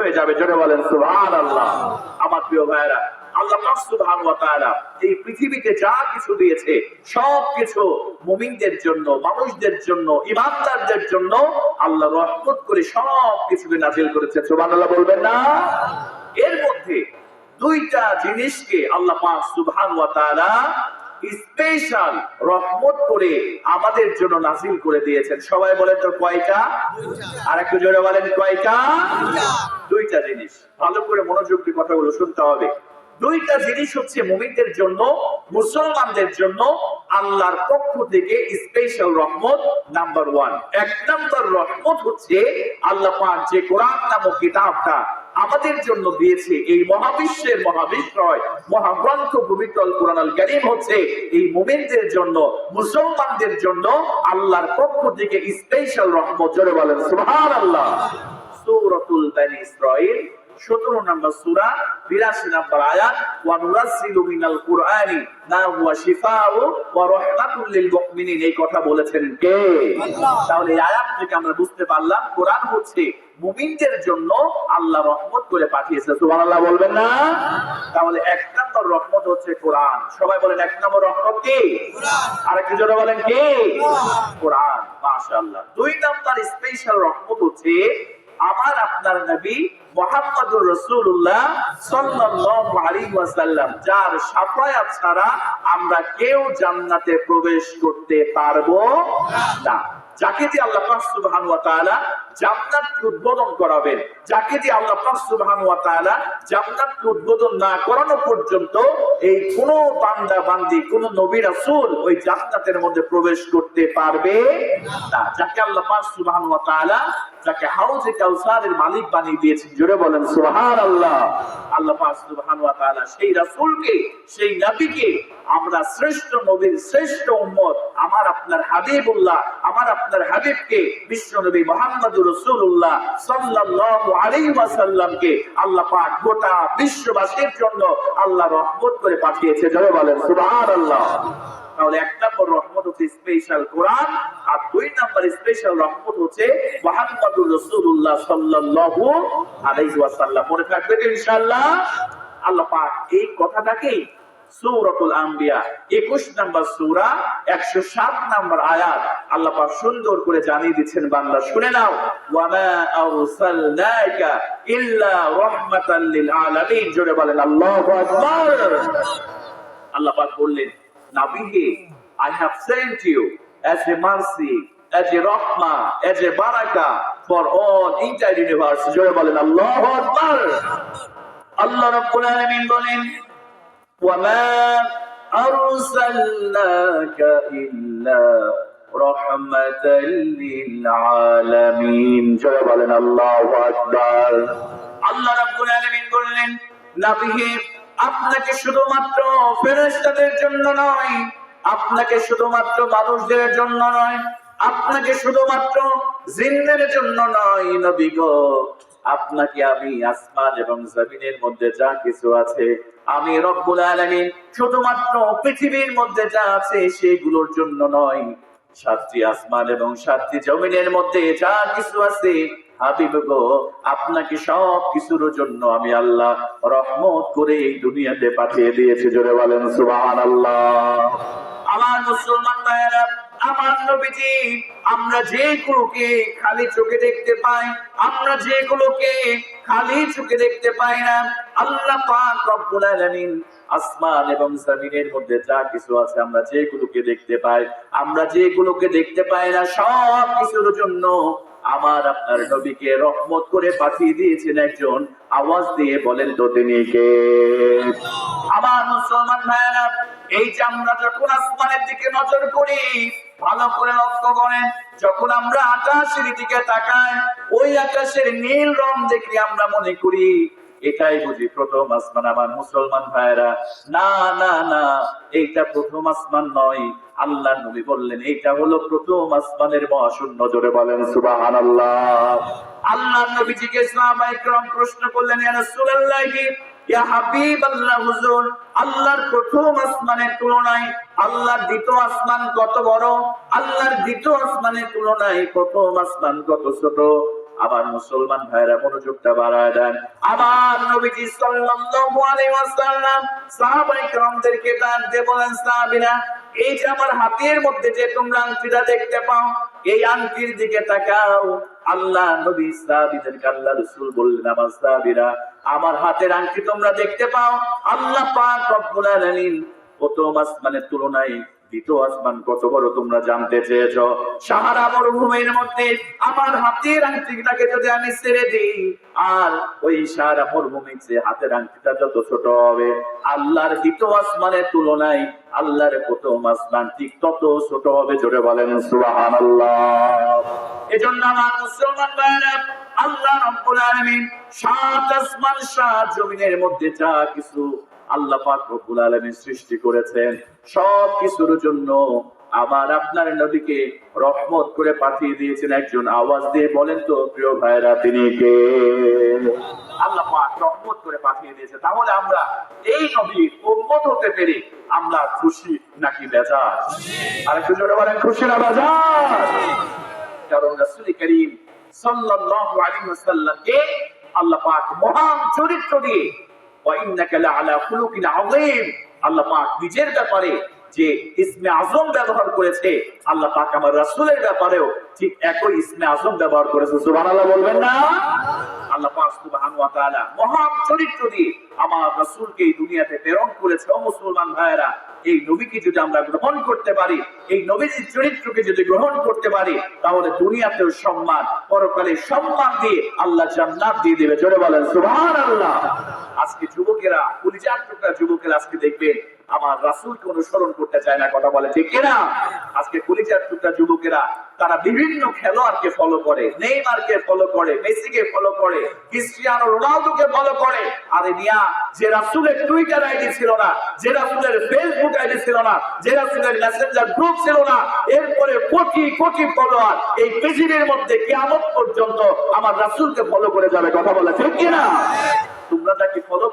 হয়ে যাবে। জোরে বলেন সুবহান আল্লাহ আমার প্রিয় ভাইয়েরা, আল্লাহ এই পৃথিবীতে যা কিছু দিয়েছে, সব কিছু মুমিনদের জন্য, মানুষদের জন্য, ইমানদারদের জন্য আল্লাহ রহমত করে সব কিছুকে নাজিল করেছে বলবেন না? এর মধ্যে দুইটা জিনিসকে আল্লাহ পাক সুবহান ওয়া তাআলা স্পেশাল রহমত করে আমাদের জন্য নাজিল করে দিয়েছেন। সবাই বলেন তো কয়টা? আর একটু জোরে বলেন কয়টা? দুইটা। জিনিস। ভালো করে মনোযোগ দিয়ে কথাগুলো শুনতে হবে। দুইটা জিনিস হচ্ছে মুমিনদের জন্য মুসলমানদের জন্য আল্লাহর পক্ষ থেকে স্পেশাল রহমত নাম্বার ওয়ান এক নাম্বার রহমত হচ্ছে আল্লাহ পাক যে কোরআন নামক কিতাবটা আমাদের জন্য দিয়েছে এই মহাবিশ্বের মহাবিশ্রয় মহাগ্রন্থ পবিত্র কোরআন আল হচ্ছে এই মুমিনদের জন্য, মুসলমানদের জন্য আল্লাহর পক্ষ থেকে স্পেশাল রহমত। জোরে বলেন, সুবহানাল্লাহ। সূরাতুল বানি ইসরাঈল 17 নম্বর সূরা 82 নম্বর আয়াত ওয়ানুরাসিলু মিনাল কুরআনি মা হুয়া শিফাউ ওয়া রাহমাতুল লিল মুমিনিন। এই কথা বলেছেন কে? তাহলে এই আয়াত থেকে আমরা বুঝতে পারলাম কোরআন হচ্ছে মুমিনদের জন্য আল্লাহ রহমত করে পাঠিয়েছে। সুবহানাল্লাহ বলবেন না? তাহলে এক নম্বর রহমত হচ্ছে কোরআন। সবাই বলেন এক নম্বর রহমত কি? আর একটু জোরে বলেন কি? কোরআন। মাশাআল্লাহ। দুই নম্বর স্পেশাল রহমত হচ্ছে আমার আপনার নবী মোহাম্মদুর রাসূলুল্লাহ সাল্লাল্লাহু আলাইহি ওয়াসাল্লাম, যার শাফায়াত ছাড়া আমরা কেউ জান্নাতে প্রবেশ করতে পারব না। যাকে দিয়ে আল্লাহ পাক সুবহানাহু ওয়া তাআলা জান্নাত উদ্বোধন করাবেন, যাকে দিয়ে আল্লাহ পাক সুবহানাহু ওয়া তাআলা জান্নাত উদ্বোধন না করানো পর্যন্ত এই কোন বান্দা, বান্দি, কোন নবী রাসূল ওই জান্নাতের মধ্যে প্রবেশ করতে পারবে না। যাকে আল্লাহ পাক সুবহানাহু ওয়া তাআলা যাকে হাউজে কাউসারের মালিক বানিয়ে দিয়েছেন। জোরে বলেন, সুবহানাল্লাহ। আল্লাহ পাক সুবহানাহু ওয়া তাআলা সেই রাসূলকে, সেই নবীকে আমরা শ্রেষ্ঠ নবীর শ্রেষ্ঠ উম্মত, আমার আপনার হাবিবুল্লাহ, আমার আপনার হাবিবকে, বিশ্ব নবী মুহাম্মদুর রাসূলুল্লাহ সাল্লাল্লাহু আলাইহি ওয়াসাল্লামকে আল্লাহ পাক গোটা বিশ্ববাসীর জন্য আল্লাহ রহমত করে পাঠিয়েছে। জোরে বলেন, সুবহানাল্লাহ। তাহলে এক নম্বর রহমত হচ্ছে স্পেশাল কোরআন আর দুই নাম্বার স্পেশাল রহমত হচ্ছে মুহাম্মদুর রাসূলুল্লাহ সাল্লাল্লাহু আলাইহি ওয়াসাল্লাম। মনে ইনশাআল্লাহ? আল্লাহ পাক এই সূরাতুল আম্বিয়া 21 নম্বর সূরা 107 নম্বর আয়াত আল্লাহ পাক সুন্দর করে জানিয়ে দিচ্ছেন বান্দা, শুনে নাও। জোরে বলেন আল্লাহু পাক বললেন, নাবিহে, I have sent you as a mercy, as a rahmah, as a barakah for all entire universe. জোরে বলেন আল্লাহু আকবার। আল্লাহ রাব্বুল আলামিন বলেন ওয়া মা আরসালনাকা ইল্লা রাহমাতাল লিল আলামিন। জোরে বলেন আল্লাহু আকবার। আল্লাহ রাব্বুল আলামিন বললেন নবী আপনাকে শুধুমাত্র ফেরেশতাদের জন্য নয় আপনাকে শুধুমাত্র মানুষদের জন্য নয়, আপনাকে শুধুমাত্র জিনদের জন্য নয়, নবী গো। আপনাকে আমি আসমান এবং জমিনের মধ্যে যা কিছু আছে, আমি রব্বুল আলামিন শুধুমাত্র পৃথিবীর মধ্যে যা আছে সেগুলোর জন্য নয়। সাতটি আসমান এবং সাতটি জমিনের মধ্যে যা কিছু আছে, হাবিব গো, আপনাকে সব কিছুর জন্য আমি আল্লাহ রহমত করে এই দুনিয়াতে পাঠিয়ে দিয়েছি, জোরে বলেন সুবহানাল্লাহ। আমার মুসলমান ভাইয়েরা, আমার নবীজি, আমরা খালি চোখে দেখতে পাই, আমরা যেগুলোকে খালি চোখে দেখতে পাই না, আল্লাহ পাক রব্বুল আলামিন আসমান এবং জমিনের মধ্যে যা কিছু আছে আমরা যেগুলোকে দেখতে পাই, আমরা যেগুলোকে দেখতে পাই না সব কিছুর জন্য আমার আপনার নবীকে রহমত করে পাঠিয়ে দিয়েছেন একজন। আওয়াজ দিয়ে বলেন তো তিনি কে? আমার মুসলমান ভাইয়েরা, এই যে আমরা যখন আসমানের দিকে নজর করি, ভালো করে লক্ষ্য করেন, যখন আমরা আকাশের দিকে তাকাই, ওই আকাশের নীল রং দেখে আমরা মনে করি এটাই বুঝি প্রথম আসমান আমার মুসলমান ভাইরা না না না, এইটা প্রথম আসমান নয়। আল্লাহ নবী বললেন, এইটা হলো প্রথম আসমানের মহাশূন্য। জোরে বলেন সুবাহান আল্লাহ আল্লাহ নবীজিকে ইসলাম প্রশ্ন করলেন আল্লাহর প্রথম আসমানের তুলনায় আল্লাহর দ্বিতীয় আসমান কত বড়? আল্লাহর দ্বিতীয় আসমানের তুলনায় প্রথম আসমান কত ছোট? আবার মুসলমান ভাইরা মনোযোগটা বাড়ায় দেন। আবার নবীজি সাল্লাল্লাহু আলাইহি ওয়াসাল্লাম সাহাবায়ে কেরামদেরকে ডাক দিয়ে বলেন, সাহাবীরা, এই যে আমার হাতের মধ্যে যে তোমরা আংটিটা দেখতে পাও, এই আংটির দিকে তাকাও। আল্লাহ নবী সাহাবীদেরকে আল্লাহ রাসূল বললেন, আমার সাহাবীরা, আমার হাতের আংটি তোমরা দেখতে পাও। আল্লাহ পাক রব্বুল আলামিন প্রথম আসমানের তুলনায় দ্বিতীয় আসমান কত বড় তোমরা জানতে চেয়েছ? সাহারা মরুভূমির মধ্যে আমার হাতের আংটিটাকে যদি আমি ছেড়ে দিই, আর ওই সাহারা মরুভূমির যে হাতের আংটিটা যত ছোট হবে, আল্লাহর দ্বিতীয় আসমানের তুলনায় আল্লাহর প্রথম আসমান ঠিক তত ছোট হবে, জোরে বলেন সুবহানাল্লাহ। এজন্য আমার মুসলমান ভাইরা আল্লাহ রব্বুল আলামিন সাত আসমান, সাত জমিনের মধ্যে যা কিছু আল্লাহ পাক রব্বুল আলামিন সৃষ্টি করেছেন সব কিছুর জন্য আমার আপনার নবীকে রহমত করে পাঠিয়ে দিয়েছেন একজন আওয়াজ দিয়ে বলেন তো, প্রিয় ভাইরা তিনি কে? আল্লাহ রহমত করে পাঠিয়ে দিয়েছে। তাহলে আমরা এই হতে পেরে আমরা খুশি নাকি বেজার? আর একটু জোরে বলেন, খুশি না কারণ করিম সাল্লাল্লাহু আলাইহি ওয়াসাল্লামকে আল্লাহ পাক মহান চরিত্র দিয়ে, ওয়া ইন্নাকা লাআলা খুলুকিন আযীম। আল্লাহ পাক নিজের ব্যাপারে যে ইসমে আজম ব্যবহার করেছে, আল্লাহ পাক আমার রাসূলের ব্যাপারেও ঠিক একই ইসমে আজম ব্যবহার করেছে। বলবেন না? আল্লাহ পাক মহান চরিত্র দিয়ে আমার এই দুনিয়াতে প্রেরণ করেছে। মুসলমান ভাইয়েরা, এই নবীকে যদি আমরা গ্রহণ করতে পারি, এই চরিত্রকে যদি গ্রহণ করতে পারি, তাহলে দুনিয়াতেও সম্মান, পরকালে সম্মান দিয়ে আল্লাহ জান্নাত দিয়ে দেবে। জোরে বলেন, সুবহানাল্লাহ। আজকে যুবকেরা কলিজার টুকরা যুবকেরা আজকে দেখবেন, আমার রাসূলকে অনুসরণ করতে চায় না, কথা বলে ঠিক কিনা? আজকে কলিজার টুকরা যুবকেরা, তারা বিভিন্ন খেলোয়াড়কে ফলো করে, নেইমারকে ফলো করে, মেসিকে ফলো করে, ক্রিস্টিয়ানো রোনালদোকে ফলো করে। আরে মিয়া, যে রাসূলের টুইটার আইডি ছিল না, যে রাসূলের ফেসবুক আইডি ছিল না, যে রাসূলের মেসেঞ্জার গ্রুপ ছিল না, এরপরে কোটি কোটি ফলোয়ার এই পৃথিবীর মধ্যে কিয়ামত পর্যন্ত আমার রাসূলকে ফলো করে যাবে, কথা বলে ঠিক কিনা? তোমরা তাকে ফলো